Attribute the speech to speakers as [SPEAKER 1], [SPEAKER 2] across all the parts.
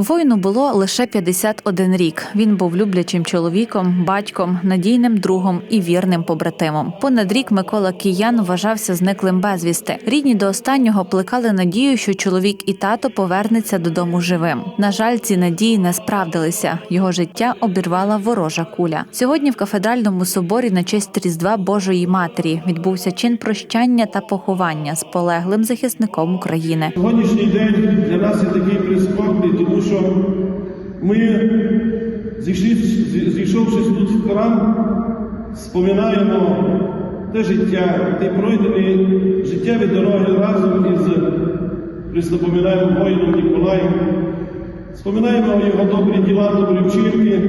[SPEAKER 1] Воїну було лише 51 рік. Він був люблячим чоловіком, батьком, надійним другом і вірним побратимом. Понад рік Микола Киян вважався зниклим безвісти. Рідні до останнього плекали надію, що чоловік і тато повернеться додому живим. На жаль, ці надії не справдилися. Його життя обірвала ворожа куля. Сьогодні в кафедральному соборі на честь Різдва Божої Матері відбувся чин прощання та поховання з полеглим захисником України.
[SPEAKER 2] Сьогоднішній день для нас є такий прискорбний, що ми, зійшовшись тут в храм, споминаємо те життя, ті пройдені життєві дороги разом із приснопоминаємо воїном Ніколаєм, споминаємо його добрі діла, добрі вчинки,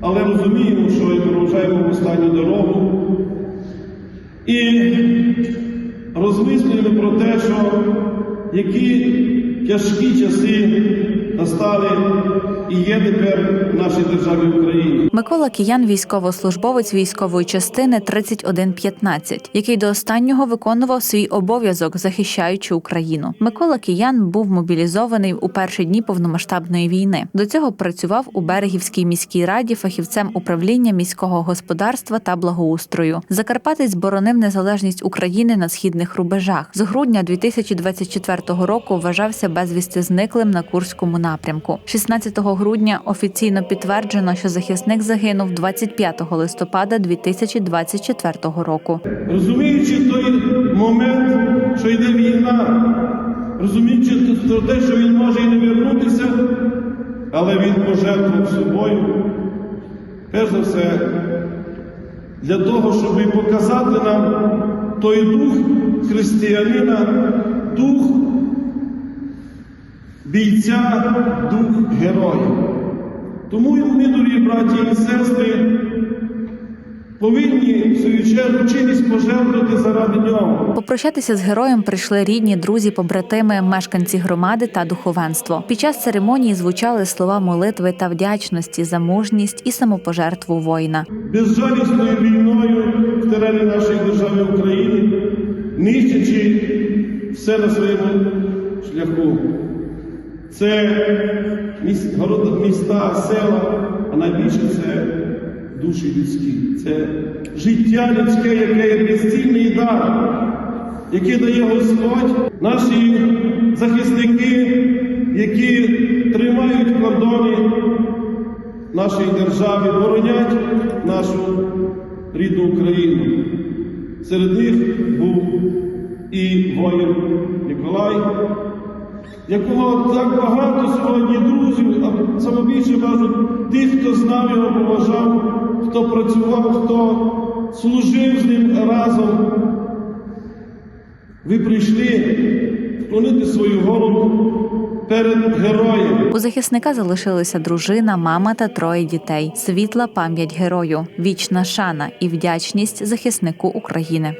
[SPEAKER 2] але розуміємо, що і проважаємо останню дорогу. І розмислюємо про те, що які тяжкі часи настали і є тепер в нашій державі Україні.
[SPEAKER 1] Микола Киян військовослужбовець військової частини 3115, який до останнього виконував свій обов'язок, захищаючи Україну. Микола Киян був мобілізований у перші дні повномасштабної війни. До цього працював у Берегівській міській раді фахівцем управління міського господарства та благоустрою. Закарпатець боронив незалежність України на східних рубежах. З грудня 2024 року вважався безвісти зниклим на Курському напрямку. 16 грудня офіційно підтверджено, що захисник загинув 25 листопада 2024 року.
[SPEAKER 2] Розуміючи той момент, що йде війна, розуміючи про те, що він може і не вернутися, але він пожертвував собою, перш за все, для того, щоб показати нам той дух християнина, дух бійця, дух героя. Тому ми, дорогі браті і сестри, повинні в свою чергу чимось пожертвувати заради нього.
[SPEAKER 1] Попрощатися з героєм прийшли рідні, друзі, побратими, мешканці громади та духовенство. Під час церемонії звучали слова молитви та вдячності за мужність і самопожертву воїна.
[SPEAKER 2] безжалісною війною в терені нашої держави України, нищачи все на своєму шляху. Це міс- міста, села, а найбільше це душі людські. Це життя людське, яке є безцінний дар, який дає Господь, наші захисники, які тримають кордони нашої держави, боронять нашу рідну Україну. Серед них був і воїн Ніколай, якого так багато сьогодні друзів, а саме більше кажуть, тих, хто знав його, поважав, хто працював, хто служив з ним разом. Ви прийшли вклонити свою голову перед героєм.
[SPEAKER 1] У захисника залишилися дружина, мама та троє дітей. Світла пам'ять герою, вічна шана і вдячність захиснику України.